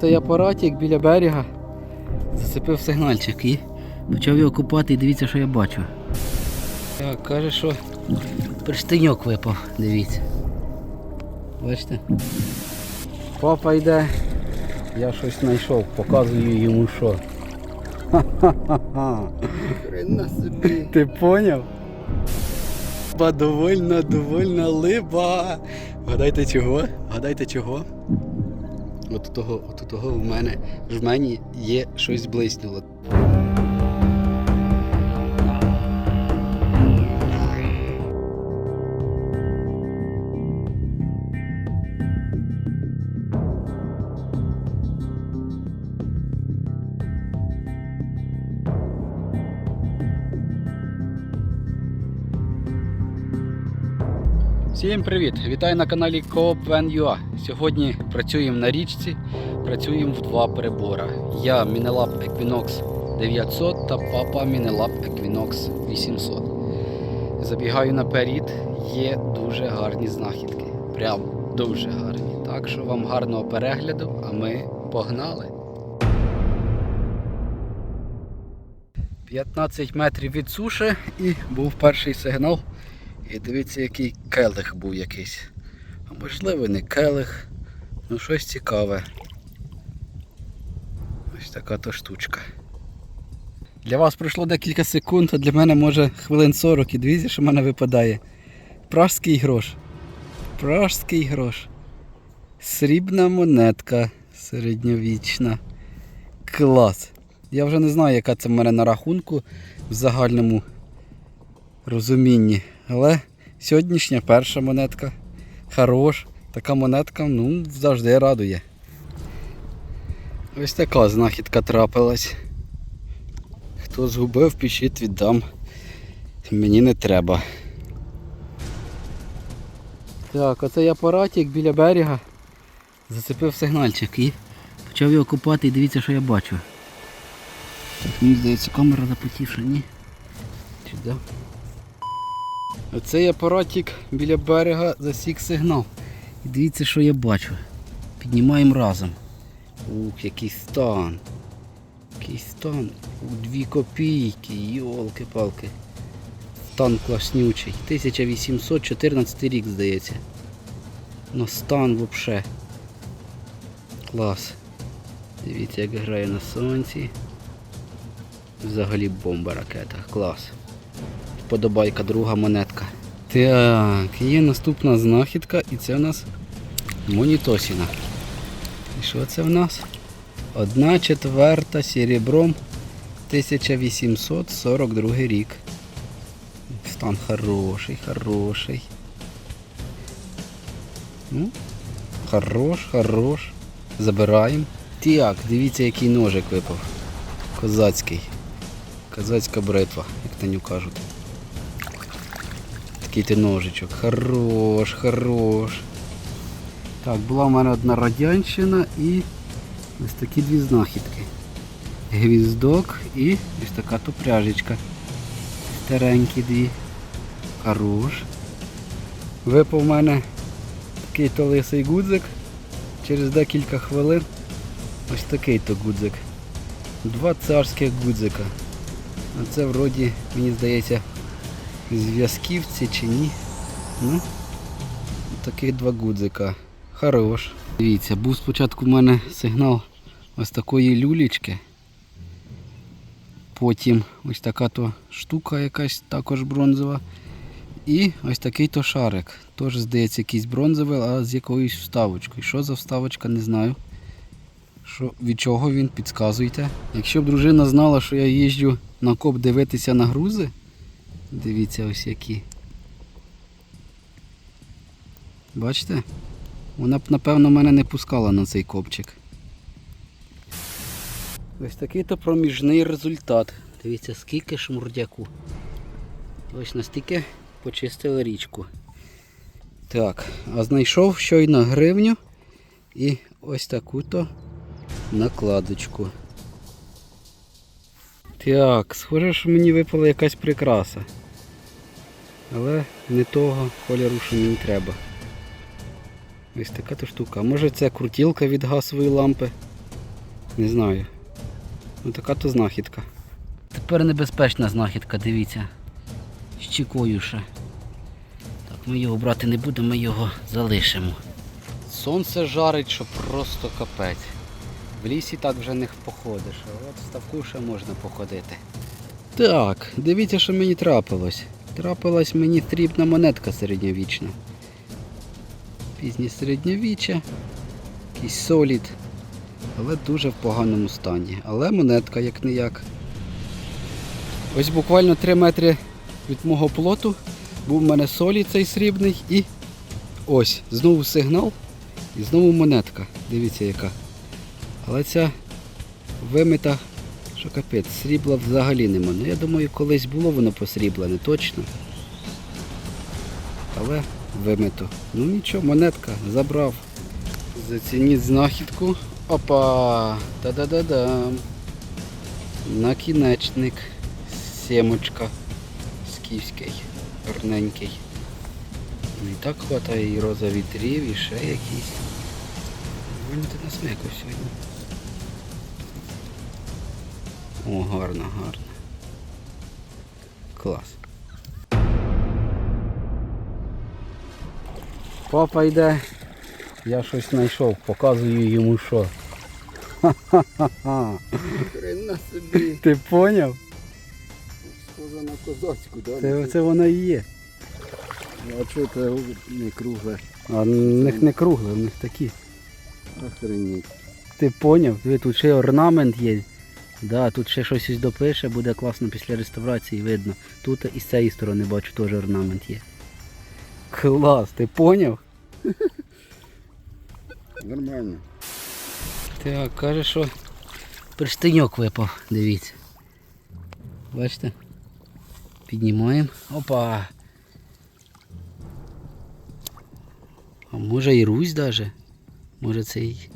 Цей апаратик біля берега зацепив сигнальчик і почав його купати і дивіться, що я бачу. Так, каже, що перстеньок випав, дивіться. Бачите? Папа йде, я щось знайшов, показую йому що. Ха-ха-ха. Ти поняв? Довольна, довольна либа. Гадайте чого? Гадайте чого? От того, от того в мене в мені є щось блиснуло. Всім привіт! Вітаю на каналі Coop.ua. Сьогодні працюємо на річці, працюємо в два прибора. Я Мінелаб Equinox 900 та папа Мінелаб Equinox 800. Забігаю наперед, є дуже гарні знахідки. Прям дуже гарні. Так що вам гарного перегляду, а ми погнали. 15 метрів від суші і був перший сигнал. І дивіться, який келих був якийсь. А можливо не келих, ну щось цікаве. Ось така то штучка. Для вас пройшло декілька секунд, а для мене може хвилин 40 і дивіться, що в мене випадає. Пражський грош. Пражський грош. Срібна монетка середньовічна. Клас. Я вже не знаю, яка це в мене на рахунку в загальному розумінні. Але сьогоднішня перша монетка. Хорош. Така монетка ну, завжди радує. Ось така знахідка трапилась. Хто згубив, пишіть віддам. Мені не треба. Так, оцей апаратик біля берега зацепив сигнальчик і почав його купати і дивіться, що я бачу. Мені здається, камера запотівша, ні? Чи да? Оцей апаратик біля берега засік сигнал. І дивіться, що я бачу. Піднімаємо разом. Ух, який стан. Який стан. У дві копійки, йолки-палки. Стан класнючий. 1814 рік, здається. Ну стан взагалі. Клас. Дивіться, як грає на сонці. Взагалі бомба ракета. Клас. Подобайка, друга монетка. Так, є наступна знахідка і це в нас монітосіна. І що це в нас? Одна четверта серебром 1842 рік. Стан хороший, хороший. Ну, хорош, хорош. Забираємо. Так, дивіться, який ножик випав. Козацький. Козацька бритва, як таню кажуть. Такий ти ножичок. Хорош, хорош. Так, була в мене одна радянщина і ось такі дві знахідки. Гвіздок і ось така то пряжечка. Старенькі дві. Хорош. Випав в мене такий то лисий гудзик. Через декілька хвилин ось такий то гудзик. Два царських гудзика. А це вроді, мені здається, зв'язківці чи ні. Ну, таких два гудзика. Хорош. Дивіться, був спочатку в мене сигнал ось такої люлічки. Потім ось така то штука якась також бронзова. І ось такий то шарик. Теж здається якийсь бронзовий, а з якоюсь вставочкою. Що за вставочка, не знаю. Що, від чого він, підказуйте. Якщо б дружина знала, що я їжджу на коп дивитися на грузи, дивіться ось які. Бачите? Вона б, напевно, мене не пускала на цей копчик. Ось такий то проміжний результат. Дивіться, скільки шмурдяку. Ось настільки почистили річку. Так, а знайшов щойно гривню і ось таку-то накладочку. Так, схоже, що мені випала якась прикраса. Але не того кольору, що мені треба. Ось така то штука. Може це крутілка від газової лампи. Не знаю. Ну така то знахідка. Тепер небезпечна знахідка, дивіться. З чекою ще. Так, ми його брати не будемо, ми його залишимо. Сонце жарить, що просто капець. В лісі так вже не походиш, а от в ставку ще можна походити. Так, дивіться, що мені трапилось. Трапилась мені срібна монетка середньовічна. Пізнє середньовіччя, якийсь солід, але дуже в поганому стані. Але монетка як не як. Ось буквально 3 метри від мого плоту був в мене солі цей срібний і ось, знову сигнал і знову монетка. Дивіться яка. Але ця вимита, що капець, срібла взагалі нема. Ну я думаю, колись було воно посріблене, точно. Але вимито. Ну нічого, монетка, забрав. Зацініть знахідку. Опа! Та-да-да-дам. Накінечник. Сімочка. Скіфський. Гарненький. І так хватає і роза вітрів, і ще якісь. Він ти насмикав сьогодні. О, гарно, гарно. Клас. Папа йде. Я щось знайшов, показую йому що. Ха-ха-ха. Хрена собі. Ти поняв? Схоже на козацьку, да? Це, це воно і є. А що це не кругле? А в них не кругле, в них такі. Охренеть. Ти поняв? Диви, тут ще орнамент є. Да, тут ще щось допише, буде класно після реставрації видно. Тут і з цієї сторони бачу теж орнамент є. Клас, ти поняв? Нормально. Так, каже, що перстеньок випав, дивіться. Бачите? Піднімаємо. Опа. А може і Русь даже? Може це і.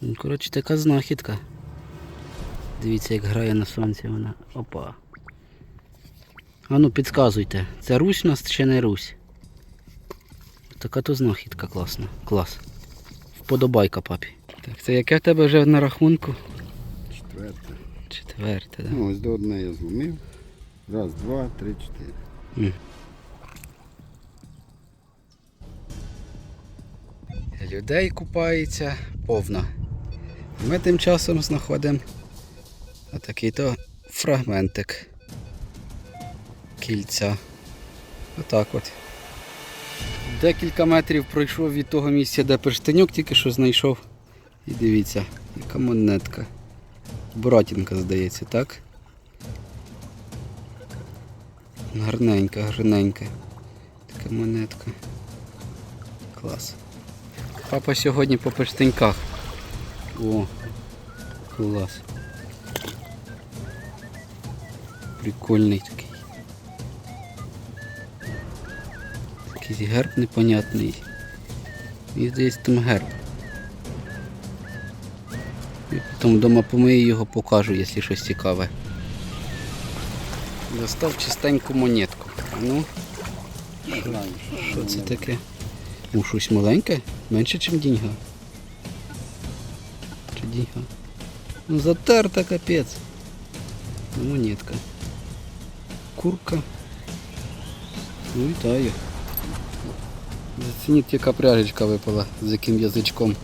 Ну, коротше, така знахідка. Дивіться, як грає на сонці вона. Опа. А ну підказуйте, це Русь у нас чи не Русь? Така то знахідка класна. Клас. Вподобайка папі. Так, це яке в тебе вже на рахунку? Четверте. Четверте, так. Ну, ось до одне я зломив. Раз, два, три, чотири. Людей купається повно. Ми тим часом знаходимо отакий то фрагментик кільця. Отак от. Декілька метрів пройшов від того місця, де перштеньок тільки що знайшов. І дивіться, яка монетка. Буратінка, здається, так? Гарненька, гарненька. Така монетка. Клас. Папа сьогодні по перстеньках. О, клас. Прикольний такий. Якийсь герб непонятний. І здається там герб. Я потім вдома помию його покажу, якщо щось цікаве. Достав чистеньку монетку. А ну, що це таке? Ну, щось маленьке? Менше, ніж діньга. Чи діньга? Ну затерта капець. Ну, монетка. Курка. Ну вітаю. Зацініть, яка пряжечка випала, з яким язичком.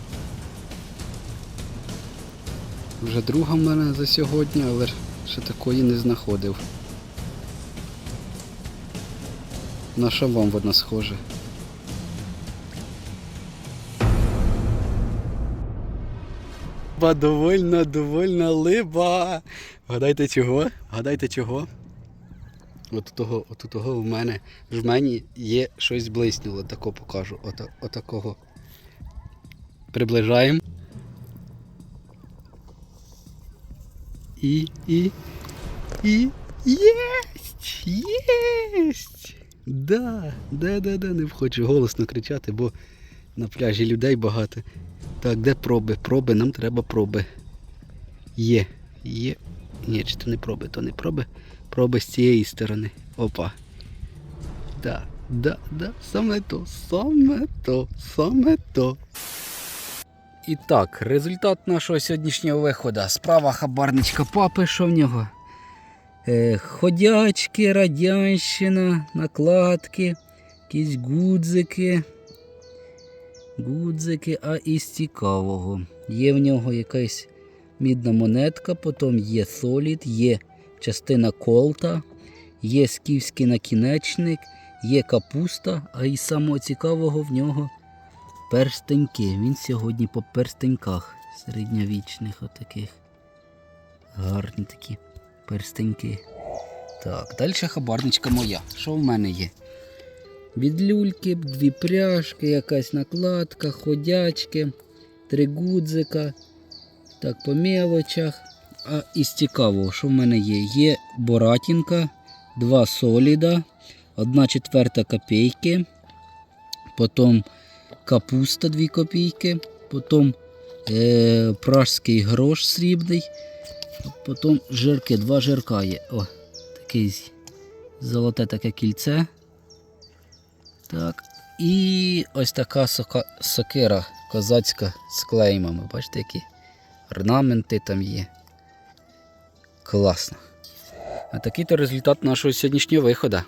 Вже друга в мене за сьогодні, але ще такої не знаходив. На вам вона схожа? Ба, довольна, довольна либа. Гадайте чого? Гадайте чого? От того, от того в мене в мені є щось блиснуло, тако покажу. Ото, отакого. Приближаємо. І, і, і, єсть! Єсть! Да, да, да, да, не хочу голосно кричати, бо на пляжі людей багато. Так, де проби? Проби, нам треба проби. Є, є. Ні, чи то не проби, то не проби. Проби з цієї сторони. Опа. Да, да, да, саме то, саме то, саме то. І так, результат нашого сьогоднішнього виходу. Справа хабарничка папи, що в нього? Е, ходячки, радянщина, накладки, якісь гудзики. Гудзики, а із цікавого. Є в нього якась мідна монетка, потім є солід, є частина колта, є скіфський накінечник, є капуста, а із самого цікавого в нього перстеньки. Він сьогодні по перстеньках середньовічних отаких. Гарні такі перстеньки. Так, далі хабарничка моя. Що в мене є? Від люльки, дві пряжки, якась накладка, ходячки, три гудзика. Так, по мелочах. А із цікавого, що в мене є? Є боратінка, два соліда, одна четверта копійки, потім капуста 2 копійки, потім е, пражський грош срібний, потім жирки, два жирка є. О, такий золоте таке кільце. Так. І ось така сока, сокира козацька з клеймами. Бачите, які орнаменти там є. Класно. А такий то результат нашого сьогоднішнього виходу.